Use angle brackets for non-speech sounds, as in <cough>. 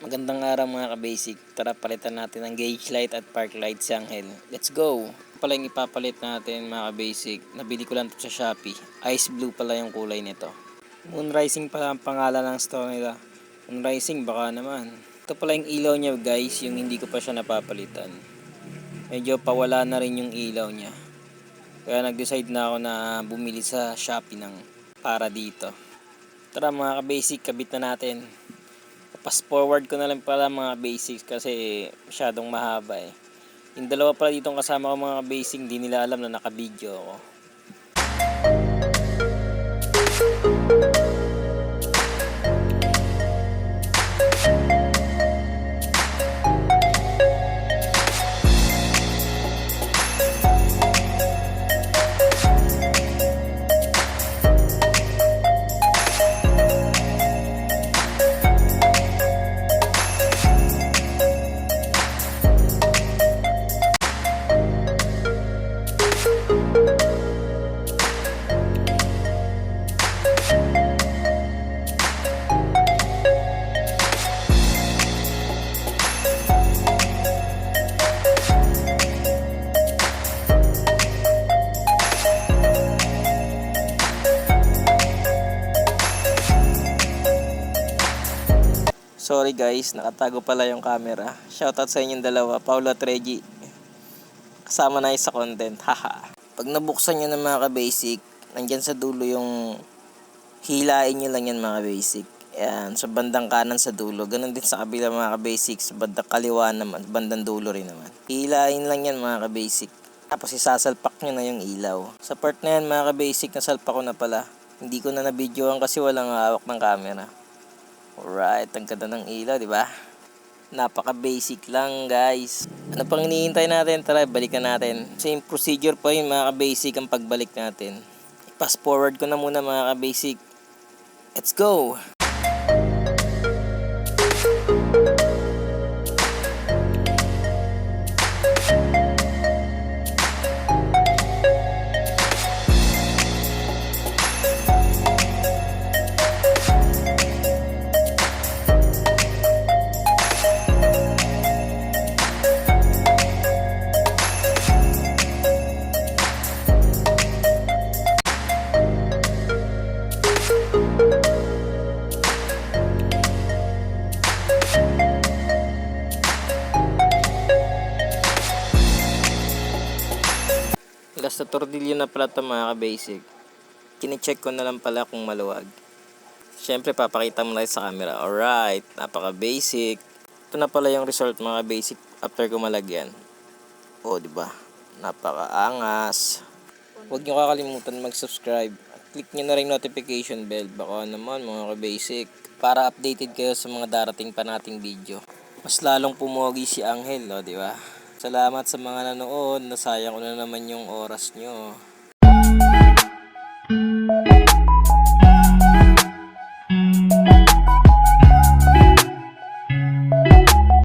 Magandang araw mga ka-basic. Tara palitan natin ang gauge light at park light si Angel. Let's go! Pala yung ipapalit natin mga ka-basic. Nabili ko lang ito sa Shopee. Ice blue pala yung kulay nito. Moonrising pala ang pangalan ng store nila. Moonrising baka naman. Ito pala yung ilaw niya guys, yung hindi ko pa siya napapalitan. Medyo pawala na rin yung ilaw niya. Kaya nag-decide na ako na bumili sa Shopee ng para dito. Tara mga ka-basic, kabit na natin. Pass forward ko na lang pala mga basics kasi masyadong mahaba eh. Yung dalawa pala ditong kasama ko mga basic, hindi nila alam na naka-video ako. Sorry guys, nakatago pala yung camera. Shoutout sa inyong dalawa, Paolo at Reggie. Kasama na sa content, <laughs> haha. Pag nabuksan nyo ng mga ka-basic, nandyan sa dulo yung hilain nyo lang yan mga basic. Yan, sa bandang kanan sa dulo. Ganon din sa kabila mga ka-basic. Sa bandang kaliwa naman, bandang dulo rin naman. Hilain lang yan mga ka-basic. Tapos isasalpak nyo na yung ilaw. Sa part na yan mga ka-basic, nasalpak ko na pala. Hindi ko na nabidyoan kasi walang hawak ng camera. Alright, ang ganda ng ilaw, di ba? Napaka-basic lang, guys. Ano pang hinihintay natin? Tara, balikan natin. Same procedure pa yun, mga ka-basic, ang pagbalik natin. Fast forward ko na muna, mga ka-basic. Let's go! Last na tornilyo na pala ito mga ka-basic. Kine-check ko na lang pala kung maluwag. Siyempre, papakita mo na sa camera. Alright, napaka-basic. Ito na pala yung result mga basic after ko malagyan. O, di ba? Napaka-angas. Huwag nyo kakalimutan mag-subscribe. Click nyo na rin notification bell. Baka naman mga ka-basic. Para updated kayo sa mga darating pa nating video. Mas lalong pumogi si Angel, no, di ba? Salamat sa mga nanood. Nasayang ko na naman yung oras nyo.